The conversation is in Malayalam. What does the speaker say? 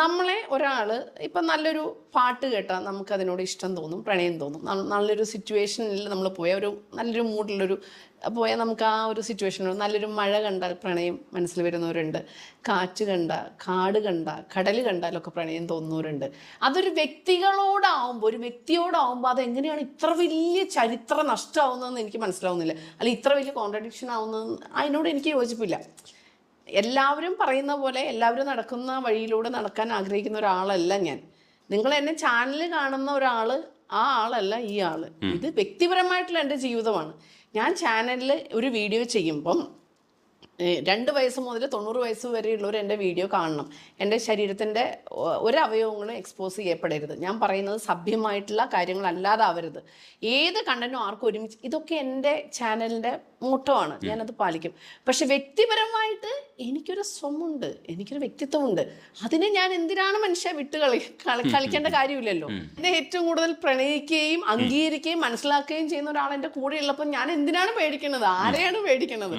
നമ്മളെ ഒരാൾ ഇപ്പം നല്ലൊരു പാട്ട് കേട്ടാൽ നമുക്കതിനോട് ഇഷ്ടം തോന്നും പ്രണയം തോന്നും. നല്ലൊരു സിറ്റുവേഷനിൽ നമ്മൾ പോയ ഒരു നല്ലൊരു മൂഡിലൊരു പോയാൽ നമുക്ക് ആ ഒരു സിറ്റുവേഷനിൽ നല്ലൊരു മഴ കണ്ടാൽ പ്രണയം മനസ്സിൽ വരുന്നവരുണ്ട്. കാറ്റ് കണ്ട കാട് കണ്ട കടൽ കണ്ടാലൊക്കെ പ്രണയം തോന്നുന്നവരുണ്ട്. അതൊരു വ്യക്തികളോടാവുമ്പോൾ ഒരു വ്യക്തിയോടാവുമ്പോൾ അതെങ്ങനെയാണ് ഇത്ര വലിയ ചരിത്ര നഷ്ടമാവുന്നതെന്ന് എനിക്ക് മനസ്സിലാവുന്നില്ല. അല്ലെങ്കിൽ ഇത്ര വലിയ കോൺട്രഡിക്ഷൻ ആവുന്നതെന്ന് അതിനോട് എനിക്ക് യോജിപ്പില്ല. എല്ലാവരും പറയുന്ന പോലെ എല്ലാവരും നടക്കുന്ന വഴിയിലൂടെ നടക്കാൻ ആഗ്രഹിക്കുന്ന ഒരാളല്ല ഞാൻ. നിങ്ങൾ എന്നെ ചാനൽ കാണുന്ന ഒരാൾ ആ ആളല്ല ഈ ആൾ. ഇത് വ്യക്തിപരമായിട്ടുള്ള എന്റെ ജീവിതമാണ്. ഞാൻ ചാനലിൽ ഒരു വീഡിയോ ചെയ്യുമ്പം രണ്ട് വയസ്സ് മുതൽ തൊണ്ണൂറ് വയസ്സ് വരെയുള്ളവർ എന്റെ വീഡിയോ കാണണം. എന്റെ ശരീരത്തിന്റെ ഒരവയവങ്ങളും ഒരു അവയവങ്ങളും എക്സ്പോസ് ചെയ്യപ്പെടരുത്. ഞാൻ പറയുന്നത് സഭ്യമായിട്ടുള്ള കാര്യങ്ങളല്ലാതാവരുത്. ഏത് കണ്ടന്റും ആർക്കും ഒരുമിച്ച് ഇതൊക്കെ എന്റെ ചാനലിന്റെ മൂട്ടമാണ്. ഞാനത് പാലിക്കും. പക്ഷെ വ്യക്തിപരമായിട്ട് എനിക്കൊരു സ്വമുണ്ട്. എനിക്കൊരു വ്യക്തിത്വമുണ്ട്. അതിനെ ഞാൻ എന്തിനാണ് മനുഷ്യ വിട്ട് കളി കളി- കളിക്കേണ്ട കാര്യമില്ലല്ലോ. എന്നെ ഏറ്റവും കൂടുതൽ പ്രണയിക്കുകയും അംഗീകരിക്കുകയും മനസ്സിലാക്കുകയും ചെയ്യുന്ന ഒരാൾ എന്റെ കൂടെ ഉള്ളപ്പോൾ ഞാൻ എന്തിനാണ് പേടിക്കുന്നത്? ആരെയാണ് പേടിക്കുന്നത്?